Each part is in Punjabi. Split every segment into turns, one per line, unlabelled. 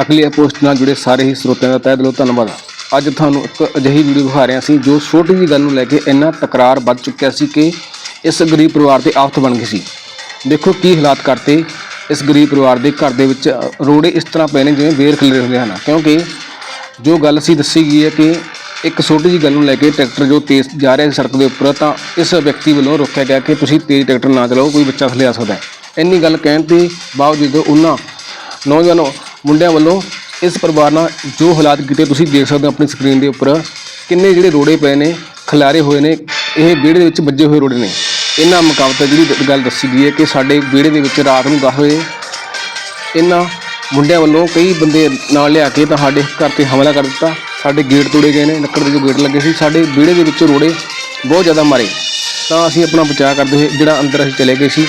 ਅਗਲੀ ਪੋਸਟ ਨਾਲ ਜੁੜੇ ਸਾਰੇ ਹੀ ਸਰੋਤਿਆਂ ਦਾ ਤਹਿ ਦਿਲੋਂ ਧੰਨਵਾਦ। ਅੱਜ ਤੁਹਾਨੂੰ ਇੱਕ ਅਜਿਹੀ ਵੀਡੀਓ ਦਿਖਾ ਰਿਹਾ ਸੀ ਜੋ ਛੋਟੀ ਜਿਹੀ ਗੱਲ ਨੂੰ ਲੈ ਕੇ ਇੰਨਾ ਤਕਰਾਰ ਵੱਧ ਚੁੱਕਿਆ ਸੀ ਕਿ ਇਸ ਗਰੀਬ ਪਰਿਵਾਰ ਤੇ ਆਫਤ ਬਣ ਗਈ ਸੀ। ਦੇਖੋ ਕੀ ਹਾਲਾਤ ਕਰਤੇ ਇਸ ਗਰੀਬ ਪਰਿਵਾਰ ਦੇ ਘਰ ਦੇ ਵਿੱਚ ਰੋੜੇ ਇਸ ਤਰ੍ਹਾਂ ਪਏ ਨੇ ਜਿਵੇਂ ਵੇਰ ਖਿਲਰੇ ਹੁੰਦੇ ਹਨ। ਕਿਉਂਕਿ ਜੋ ਗੱਲ ਸੀ ਦੱਸੀ ਗਈ ਹੈ ਕਿ ਇੱਕ ਛੋਟੀ ਜਿਹੀ ਗੱਲ ਨੂੰ ਲੈ ਕੇ ਟਰੈਕਟਰ ਜੋ ਤੇਜ਼ ਜਾ ਰਿਹਾ ਸੀ ਸੜਕ ਦੇ ਉੱਪਰ, ਤਾਂ ਇਸ ਵਿਅਕਤੀ ਵੱਲੋਂ ਰੋਕਿਆ ਗਿਆ ਕਿ ਤੁਸੀਂ ਤੇਜ਼ ਟਰੈਕਟਰ ਨਾ ਚਲਾਓ, ਕੋਈ ਬੱਚਾ ਥੱਲੇ ਆ ਸਕਦਾ ਹੈ। ਇੰਨੀ ਗੱਲ ਕਹਿਣ ਦੇ ਬਾਵਜੂਦ ਉਹਨਾਂ ਨੌਜਵਾਨ ਮੁੰਡਿਆਂ ਵੱਲੋਂ ਇਸ ਪਰਿਵਾਰ ਨਾਲ ਜੋ ਹਾਲਾਤ ਕੀਤੇ ਤੁਸੀਂ ਦੇਖ ਸਕਦੇ ਹੋ ਆਪਣੀ ਸਕਰੀਨ ਦੇ ਉੱਪਰ, ਕਿੰਨੇ ਜਿਹੜੇ ਰੋੜੇ ਪਏ ਨੇ, ਖਿਲਾਰੇ ਹੋਏ ਨੇ, ਇਹ ਵਿਹੜੇ ਦੇ ਵਿੱਚ ਵੱਜੇ ਹੋਏ ਰੋੜੇ ਨੇ। ਇਹਨਾਂ ਮੁਕਾਬਤ ਜਿਹੜੀ ਗੱਲ ਦੱਸੀ ਗਈ ਹੈ ਕਿ ਸਾਡੇ ਵਿਹੜੇ ਦੇ ਵਿੱਚ ਰਾਤ ਨੂੰ 10 ਵਜੇ ਇਹਨਾਂ ਮੁੰਡਿਆਂ ਵੱਲੋਂ ਕਈ ਬੰਦੇ ਨਾਲ ਲਿਆ ਕੇ ਤਾਂ ਸਾਡੇ ਘਰ ਤੇ ਹਮਲਾ ਕਰ ਦਿੱਤਾ। ਸਾਡੇ ਗੇਟ ਤੋੜੇ ਗਏ ਨੇ, ਲੱਕੜ ਦੇ ਜੋ ਗੇਟ ਲੱਗੇ ਸੀ, ਸਾਡੇ ਵਿਹੜੇ ਦੇ ਵਿੱਚ ਰੋੜੇ ਬਹੁਤ ਜ਼ਿਆਦਾ ਮਾਰੇ। ਤਾਂ ਅਸੀਂ ਆਪਣਾ ਬਚਾਅ ਕਰਦੇ ਹੋਏ, ਜਿਹੜਾ ਅੰਦਰ ਅਸੀਂ ਚਲੇ ਗਏ ਸੀ,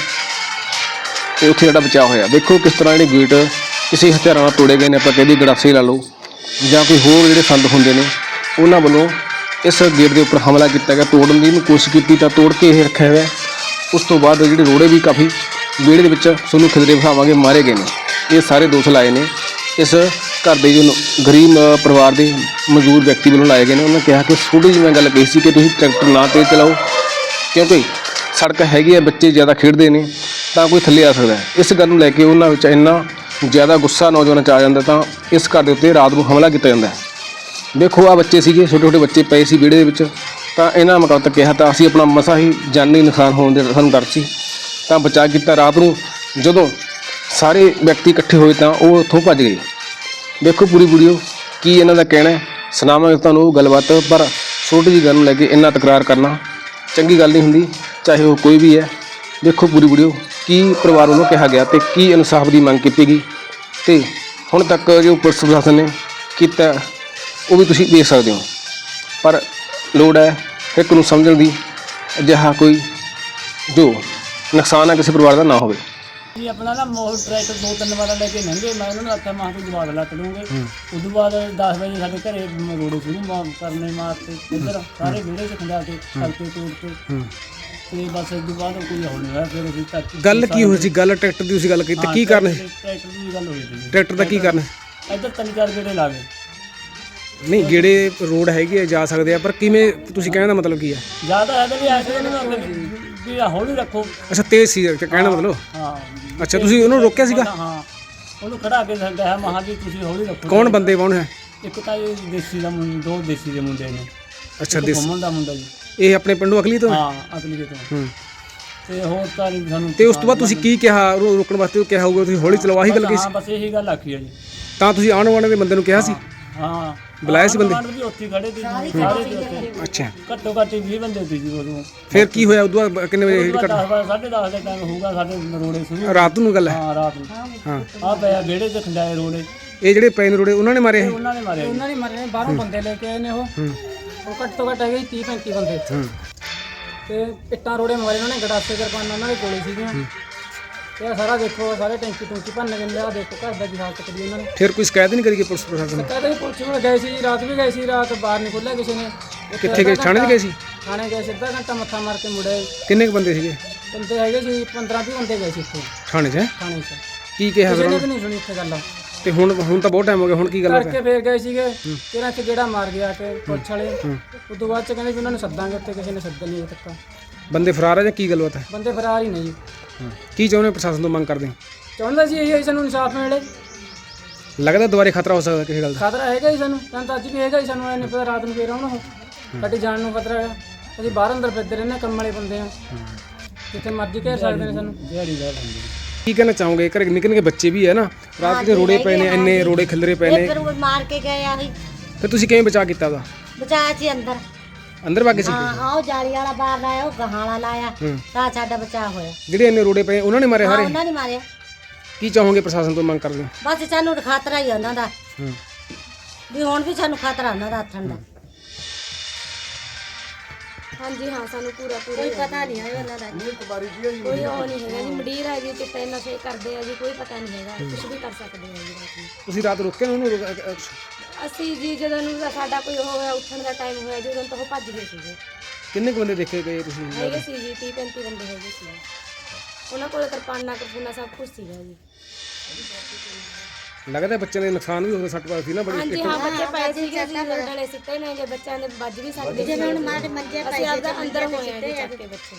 ਤੇ ਉੱਥੇ ਸਾਡਾ ਬਚਾਅ ਹੋਇਆ। ਦੇਖੋ ਕਿਸ ਤਰ੍ਹਾਂ ਜਿਹੜੇ ਗੇਟ ਕਿਸੇ ਹਥਿਆਰਾਂ ਨਾਲ ਤੋੜੇ ਗਏ ਨੇ, ਆਪਾਂ ਕਹਿੰਦੇ ਗੜਾਸੇ ਲਾ ਲਓ ਜਾਂ ਕੋਈ ਹੋਰ ਜਿਹੜੇ ਸੰਦ ਹੁੰਦੇ ਨੇ, ਉਹਨਾਂ ਵੱਲੋਂ ਇਸ ਗੇਟ ਦੇ ਉੱਪਰ ਹਮਲਾ ਕੀਤਾ ਗਿਆ। ਤੋੜਨ ਦੀ ਨੂੰ ਕੋਸ਼ਿਸ਼ ਕੀਤੀ ਤਾਂ ਤੋੜ ਕੇ ਇਹ ਰੱਖਿਆ ਹੋਇਆ। ਉਸ ਤੋਂ ਬਾਅਦ ਜਿਹੜੇ ਰੋੜੇ ਵੀ ਕਾਫੀ ਵਿਹੜੇ ਦੇ ਵਿੱਚ ਤੁਹਾਨੂੰ ਖਿਦਰੇ ਵਿਖਾਵਾਂਗੇ ਮਾਰੇ ਗਏ ਨੇ। ਇਹ ਸਾਰੇ ਦੋਸ਼ ਲਾਏ ਨੇ। ਇਸ ਘਰ ਦੇ ਜੋ ਗਰੀਬ ਪਰਿਵਾਰ ਦੇ ਮਜ਼ਦੂਰ ਵਿਅਕਤੀ ਵੱਲੋਂ ਲਾਏ ਗਏ ਨੇ। ਉਹਨਾਂ ਕਿਹਾ ਕਿ ਛੋਟੀ ਜਿਹੀ ਮੈਂ ਗੱਲ ਕਹੀ ਸੀ ਕਿ ਤੁਸੀਂ ਟਰੈਕਟਰ ਨਾ ਤੇਜ਼ ਚਲਾਓ, ਕਿਉਂਕਿ ਸੜਕ ਹੈਗੀ ਹੈ, ਬੱਚੇ ਜ਼ਿਆਦਾ ਖੇਡਦੇ ਨੇ, ਤਾਂ ਕੋਈ ਥੱਲੇ ਆ ਸਕਦਾ ਇਸ ਗੱਲ ਨੂੰ ਲੈ ਕੇ ਉਹਨਾਂ ਵਿੱਚ ਇੰਨਾ ਜ਼ਿਆਦਾ ਗੁੱਸਾ ਨੌਜਵਾਨਾਂ ਚ ਆ ਜਾਂਦਾ ਤਾਂ ਇਸ ਘਰ ਦੇ ਉੱਤੇ ਰਾਤ ਨੂੰ ਹਮਲਾ ਕੀਤਾ ਜਾਂਦਾ ਹੈ। ਦੇਖੋ ਆ ਬੱਚੇ ਸੀਗੇ ਛੋਟੇ ਛੋਟੇ ਬੱਚੇ ਪਏ ਸੀ ਵਿਹੜੇ ਦੇ ਵਿੱਚ। ਤਾਂ ਇਹਨਾਂ ਮੁਕਾਬਤ ਕਿਹਾ ਤਾਂ ਅਸੀਂ ਆਪਣਾ ਮਸਾ ਹੀ ਜਾਨੀ ਨੁਕਸਾਨ ਹੋਣ ਦੇ ਸਾਨੂੰ ਡਰ ਸੀ। ਤਾਂ ਬਚਾਅ ਕੀਤਾ ਰਾਤ ਨੂੰ। ਜਦੋਂ ਸਾਰੇ ਵਿਅਕਤੀ ਇਕੱਠੇ ਹੋਏ ਤਾਂ ਉਹ ਉੱਥੋਂ ਭੱਜ ਗਏ। ਦੇਖੋ ਪੂਰੀ ਵੀਡੀਓ, ਕੀ ਇਹਨਾਂ ਦਾ ਕਹਿਣਾ ਹੈ। ਸੁਣਾਵਾਂਗੇ ਤੁਹਾਨੂੰ ਉਹ ਗੱਲਬਾਤ, ਪਰ ਛੋਟੀ ਜਿਹੀ ਗੱਲ ਨੂੰ ਲੈ ਕੇ ਇੰਨਾ ਤਕਰਾਰ ਕਰਨਾ ਚੰਗੀ ਗੱਲ ਨਹੀਂ ਹੁੰਦੀ, ਚਾਹੇ ਉਹ ਕੋਈ ਵੀ ਹੈ। ਦੇਖੋ ਪੂਰੀ ਵੀਡੀਓ। ਕੀ ਪਰਿਵਾਰ ਵੱਲੋਂ ਕਿਹਾ ਗਿਆ ਤੇ ਕੀ ਇਨਸਾਫ ਦੀ ਮੰਗ ਕੀਤੀ ਗਈ? ਤੇ ਹੁਣ ਤੱਕ ਜੋ ਪੁਲਿਸ ਪ੍ਰਸ਼ਾਸਨ ਨੇ ਕੀਤਾ ਉਹ ਵੀ ਤੁਸੀਂ ਦੇਖ ਸਕਦੇ ਹੋ। ਪਰ ਲੋੜ ਹੈ ਇੱਕ ਨੂੰ ਸਮਝਣ ਦੀ ਅਜਿਹਾ ਕੋਈ ਜੋ ਨੁਕਸਾਨ ਹੈ ਕਿਸੇ ਪਰਿਵਾਰ ਦਾ ਨਾ ਹੋਵੇ।
ਜੀ ਆਪਣਾ ਨਾ ਮੋਹ ਟਰੈਕਟਰ ਦੋ ਤਿੰਨ ਵਾਰ ਲੈ ਕੇ ਲੰਘੇ ਮੈਂ ਉਹਨਾਂ ਨੂੰ ਆਖਿਆ ਮਾਂ ਤੋਂ ਜਵਾਬ ਲੱਤ ਲੂੰਗੇ ਉਦੋਂ ਬਾਅਦ 10 ਵਜੇ ਸਾਡੇ ਘਰੇ ਰੋੜੇ ਸ਼ੁਰੂ ਕਰਨੇ ਮਾਰਤੇ ਇੱਧਰ ਸਾਰੇ ਵਿਹੜੇ 'ਚ ਖੰਡਾ ਕੇ ਸੜਕੇ ਤੋੜ ਕੇ ਤੇ ਬਸ ਇਸ ਤੋਂ ਬਾਅਦ ਕੋਈ ਹੋ ਨਹੀਂ ਹੋਇਆ ਫਿਰ ਅਸੀਂ ਤੱਕ
ਗੱਲ ਕੀ ਹੋਈ ਸੀ? ਗੱਲ ਟਰੈਕਟਰ ਦੀ ਤੁਸੀਂ ਗੱਲ ਕੀਤੀ। ਕੀ ਕਰਨਾ? ਸੀ?
ਟਰੈਕਟਰ ਦੀ ਗੱਲ ਹੋਈ ਸੀ।
ਟਰੈਕਟਰ ਦਾ ਕੀ ਕਰਨਾ?
ਇੱਧਰ ਤਿੰਨ ਚਾਰ ਗੇੜੇ ਲਾ ਗਏ
ਨਹੀਂ ਜਿਹੜੇ ਰੋਡ ਹੈਗੇ ਆ ਜਾ ਸਕਦੇ ਆ ਪਰ ਕਿਵੇਂ ਤੁਸੀਂ ਕਹਿਣ ਦਾ ਮਤਲਬ ਕੀ ਹੈ
ਜ਼ਿਆਦਾ ਹੈ ਤਾਂ ਵੀ ਐਸੇ ਨਹੀਂ ਵੀ ਆਹ ਹੌਲੀ ਰੱਖੋ।
ਅੱਛਾ ਤੇਜ਼ ਸੀ ਤੇ ਕਹਿਣ ਦਾ ਮਤਲਬ?
ਹਾਂ।
ਅੱਛਾ ਤੁਸੀਂ ਉਹਨੂੰ ਰੋਕਿਆ ਸੀਗਾ?
ਹਾਂ ਉਹਨੂੰ ਖੜਾ ਕੇ ਸੰਦਾ ਹੈ ਮਹਾਂ ਜੀ ਤੁਸੀਂ ਹੌਲੀ ਰੱਖੋ।
ਕੌਣ ਬੰਦੇ ਕੌਣ ਹੈ?
ਇੱਕ ਤਾਂ ਇਹ ਦੇਸੀ ਦਾ ਮੁੰ- ਦੋ ਦੇਸੀ ਦੇ ਮੁੰਡੇ ਨੇ।
ਅੱਛਾ ਦੇਸ।
ਘੁੰਮਣ ਦਾ ਮੁੰਡਾ ਜੀ।
ਇਹ ਆਪਣੇ ਪਿੰਡੋਂ ਅਗਲੀ ਤੋਂ? ਹੈ?
ਅਗਲੀ ਤੋਂ।
ਹੂੰ।
ਤੇ ਹੋਰ ਤਾਂ ਨਹੀਂ ਸਾਨੂੰ
ਤੇ ਉਸ ਤੋਂ ਬਾਅਦ ਤੁਸੀਂ ਕੀ ਕਿਹਾ? ਰੋਕਣ ਵਾਸਤੇ ਉਹ ਕਿਹਾ ਹੋਊਗਾ? ਤੁਸੀਂ ਹੌਲੀ ਚਲਾਓ ਆਹੀ ਗੱਲ ਕੀ
ਹਾਂ ਬਸ ਇਹੀ ਗੱਲ ਆਖੀ ਆ ਜੀ।
ਤਾਂ ਤੁਸੀਂ ਆਣ ਵਾਲੇ ਦੇ ਬੰਦੇ ਨੂੰ ਕਿਹਾ ਸੀ?
ਹਾਂ
ਬੁਲਾਏ ਸੀ ਬੰਦੇ?
ਆਂਢ ਗੁਆਂਢ ਵੀ ਉੱਥੇ ਖੜੇ ਸੀ ਸਾਰੇ ਉੱਥੇ।
ਅੱਛਾ।
ਘੱਟੋ ਘੱਟ 20 ਬੰਦੇ ਸੀ ਜੀ ਉਦੋਂ।
ਫਿਰ ਕੀ ਹੋਇਆ? ਉਦੋਂ ਬਾਅਦ ਕਿੰਨੇ ਵਜੇ ਜਿਹੜੀ ਘਟਨਾ?
10 ਸਾਢੇ 10 ਦੇ ਟਾਈਮ ਹੋਊਗਾ ਸਾਡੇ ਰੋੜੇ ਸ਼ੁਰੂ
ਰਾਤ ਨੂੰ ਗੱਲ ਹੈ?
ਹਾਂ ਰਾਤ ਨੂੰ।
ਹਾਂ।
ਆ ਪਿਆ ਵਿਹੜੇ 'ਚ ਖੰਡਾਏ ਰੋੜੇ।
ਇਹ ਜਿਹੜੇ ਪੈ ਨੇ ਰੋੜੇ ਉਹਨਾਂ ਨੇ ਮਾਰੇ ਇਹ
ਉਹਨਾਂ ਨੇ ਮਾਰੇ
ਉਹਨਾਂ ਨੇ ਮਰਨੇ ਬਾਹਰੋਂ ਬੰਦੇ ਲੈ ਕੇ ਆਏ ਨੇ ਉਹ।
ਹੂੰ।
ਉਹ ਘੱਟ ਤੋਂ ਘੱਟ ਹੈਗੇ 30 35 ਬੰਦੇ
ਹੂੰ।
ਤੇ ਇੱਟਾਂ ਰੋੜੇ ਮਾਰੇ ਉਹਨਾਂ ਨੇ ਗੜਾਸੇ ਕਿਰਪਾਨਾਂ ਉਹਨਾਂ ਦੇ ਕੋਲੇ ਸੀਗੀਆਂ। ਤੇ ਆਹ ਸਾਰਾ ਦੇਖੋ ਸਾਰੇ ਟੈਂਕੀ ਟੂੰਕੀ ਭੰਨ ਗਏ ਨੇ ਆ ਦੇਖੋ ਘਰ ਦਾ ਕੀ ਹਾਲਤ ਕਰੀ ਉਹਨਾਂ ਨੇ।
ਫਿਰ ਕੋਈ ਸ਼ਿਕਾਇਤ ਨਹੀਂ ਕਰੀ ਕਿ ਪੁਲਿਸ ਪ੍ਰਸ਼ਾਸਨ ਨੇ?
ਕਹਿੰਦੇ ਪੁਲਿਸ ਨੂੰ ਗਏ ਸੀ ਰਾਤ ਵੀ ਗਏ ਸੀ ਰਾਤ ਬਾਹਰ ਨਹੀਂ ਖੋਲਿਆ ਕਿਸੇ ਨੇ। ਉੱਥੇ
ਕਿੱਥੇ ਗਏ?
ਅੱਧਾ
ਥਾਣੇ 'ਚ ਗਏ ਸੀ?
ਥਾਣੇ ਗਏ ਸੀ ਅੱਧਾ ਘੰਟਾ ਮੱਥਾ ਮਾਰ ਕੇ ਮੁੜੇ।
ਕਿੰਨੇ ਕੁ ਬੰਦੇ ਸੀਗੇ?
ਬੰਦੇ ਹੈਗੇ ਸੀ 15 20 ਬੰਦੇ ਗਏ ਸੀ ਇੱਥੇ।
ਥਾਣੇ 'ਚ? ਹੈਂ?
ਥਾਣੇ 'ਚ।
ਕੀ ਕਿਹਾ
ਕਿਸੇ ਨੇ? ਵੀ ਨਹੀਂ ਸੁਣੀ ਇੱਥੇ ਗੱਲ।
ਤੇ ਹੁਣ ਹੁਣ ਤਾਂ ਬਹੁਤ ਟਾਈਮ ਹੋ ਗਿਆ ਹੁਣ ਕੀ ਗੱਲ ਹੈ
ਕਰਕੇ ਫੇਰ? ਗਏ ਸੀਗੇ ਤੇਰਾਂ ਚ ਗੇੜਾ ਮਾਰ ਗਿਆ ਕਿ ਪੁਲਿਸ ਵਾਲੇ। ਉਦੋਂ ਬਾਅਦ ਚ ਕਹਿੰਦੇ ਵੀ ਉਹਨਾਂ ਨੂੰ ਸੱਦਾਂਗੇ ਉੱਤੇ ਕਿਸੇ ਨੇ ਸੱਦਣ ਨਹੀਂ ਤੱਕ
ਬੰਦੇ ਫਰਾਰ ਹੈ ਜਾਂ ਕੀ ਗੱਲਬਾਤ ਹੈ
ਬੰਦੇ ਫਰਾਰ ਹੀ ਨੇ ਜੀ।
ਕੀ ਚਾਹੁੰਦੇ ਹੋ ਪ੍ਰਸ਼ਾਸਨ ਤੋਂ ਮੰਗ ਕਰਦੇ ਹੋ?
ਚਾਹੁੰਦਾ ਸੀ ਇਹ ਸਾਨੂੰ ਇਨਸਾਫ ਮਿਲੇ।
ਲੱਗਦਾ ਦੁਬਾਰੇ ਖਤਰਾ ਹੋ ਸਕਦਾ ਕਿਸੇ ਗੱਲ ਦਾ?
ਖਤਰਾ ਹੈਗਾ ਹੀ ਸਾਨੂੰ। ਸਾਨੂੰ ਤਾਂ ਅੱਜ ਵੀ ਹੈਗਾ ਹੀ ਸਾਨੂੰ ਐ ਨਹੀਂ ਪਤਾ ਰਾਤ ਨੂੰ ਫੇਰ ਆਉਣਾ ਉਹ। ਸਾਡੀ ਜਾਨ ਨੂੰ ਖਤਰਾ ਹੈਗਾ। ਅਸੀਂ ਬਾਹਰ ਅੰਦਰ ਫਿਰਦੇ ਰਹਿੰਦੇ ਹਾਂ, ਕੰਮ ਵਾਲੇ ਬੰਦੇ ਆ ਜਿੱਥੇ ਮਰਜ਼ੀ ਘੇਰ ਸਕਦੇ ਨੇ ਸਾਨੂੰ।
ਦਿਹਾੜੀ ਦਾ ਬੰਦੇ
ਕੀ ਕਹਿਣਾ ਚਾਹੋਗੇ? ਘਰੇ ਨਿੱਕੇ ਨਿੱਕੇ ਬੱਚੇ ਵੀ ਹੈ ਨਾ? ਰਾਤ ਦੇ ਰੋੜੇ ਪਏ ਨੇ ਇੰਨੇ ਰੋੜੇ ਖਿਲਰੇ ਪਏ ਨੇ।
ਫਿਰ ਉਹ ਮਾਰ ਕੇ ਗਏ ਆ ਹੀ
ਫਿਰ ਤੁਸੀਂ ਕਿਵੇਂ ਬਚਾ ਕੀਤਾ ਉਹਦਾ?
ਬਚਾਇਆ ਸੀ ਅੰਦਰ।
ਅੰਦਰ ਵਗ ਸੀ?
ਹਾਂ ਆਹ ਉਹ ਜਾਲੀ ਵਾਲਾ ਬਾਹਰ ਲਾਇਆ ਉਹ ਗਹਾਂ ਵਾਲਾ ਲਾਇਆ।
ਹੂੰ।
ਤਾਂ ਸਾਡਾ ਬਚਾਅ ਹੋਇਆ।
ਜਿਹੜੇ ਇੰਨੇ ਰੋੜੇ ਪਏ ਉਹਨਾਂ ਨੇ ਮਾਰੇ
ਹਾਂ
ਹਾਰੇ
ਉਹਨਾਂ ਨੇ ਮਾਰਿਆ
ਕੀ ਚਾਹੋਗੇ ਪ੍ਰਸ਼ਾਸਨ ਤੋਂ ਮੰਗ ਕਰਦੇ ਹੋ?
ਬਸ ਸਾਨੂੰ ਖਤਰਾ ਹੀ ਆ ਉਹਨਾਂ ਦਾ।
ਹੂੰ।
ਵੀ ਹੁਣ ਵੀ ਸਾਨੂੰ ਖਤਰਾ ਉਹਨਾਂ ਦਾ ਹੱਥਣ ਦਾ।
ਹਾਂਜੀ ਹਾਂ ਸਾਨੂੰ ਪੂਰਾ ਪੂਰਾ
ਕੋਈ ਪਤਾ ਨਹੀਂ ਹੈ ਉਹਨਾਂ ਦਾ।
ਕੋਈ ਉਹ ਨਹੀਂ ਹੈਗਾ ਜੀ ਮੰਡੀਰ ਹੈ ਜੀ ਚਿੱਟੇ ਨਸ਼ੇ ਕਰਦੇ ਆ ਜੀ ਕੋਈ ਪਤਾ ਨਹੀਂ ਹੈਗਾ ਕੁਝ ਵੀ ਕਰ ਸਕਦੇ ਆ ਜੀ ਰਾਤ ਨੂੰ।
ਤੁਸੀਂ ਰਾਤ ਰੁਕੇ ਨੇ ਉਹਨੂੰ ਅ- ਅ-
ਅਸੀਂ ਜੀ ਜਦੋਂ ਨੂੰ ਸਾਡਾ ਕੋਈ ਉਹ ਹੋਇਆ ਉੱਠਣ ਦਾ ਟਾਈਮ ਹੋਇਆ ਜੀ ਉਦੋਂ ਤੋਂ ਉਹ ਭੱਜ ਗਏ ਸੀਗੇ।
ਕਿੰਨੇ ਕੁ ਬੰਦੇ ਦੇਖੇ ਗਏ ਤੁਸੀਂ?
ਹੈਗੇ ਸੀ ਜੀ 30 35 ਬੰਦੇ ਹੈਗੇ ਸੀ। ਉਹਨਾਂ ਕੋਲ ਕਿਰਪਾਨਾਂ ਕਰਪੂਨਾ ਸਭ ਕੁਝ ਸੀਗਾ ਜੀ।
ਲੱਗਦਾ ਬੱਚਿਆਂ ਦੇ ਨੁਕਸਾਨ ਵੀ ਹੋ ਗਿਆ ਸੱਟ ਪਾਈ ਸੀ ਨਾ ਬੜੀ
ਹਾਂਜੀ ਹਾਂ ਬੱਚੇ ਪਏ ਸੀਗੇ ਜੀ ਡਲੇ ਸਿੱਟੇ ਨੇ ਜੇ ਬੱਚਿਆਂ ਦੇ ਵੱਜ ਵੀ ਸਕਦੇ ਸੀ।
ਜਿਵੇਂ ਹੁਣ ਮਾਰੇ ਮੰਜੇ
ਅਸੀਂ ਆਪਦਾ ਅੰਦਰ ਹੋਏ ਆ ਜੀ ਚੱਕ ਕੇ ਬੱਚੇ।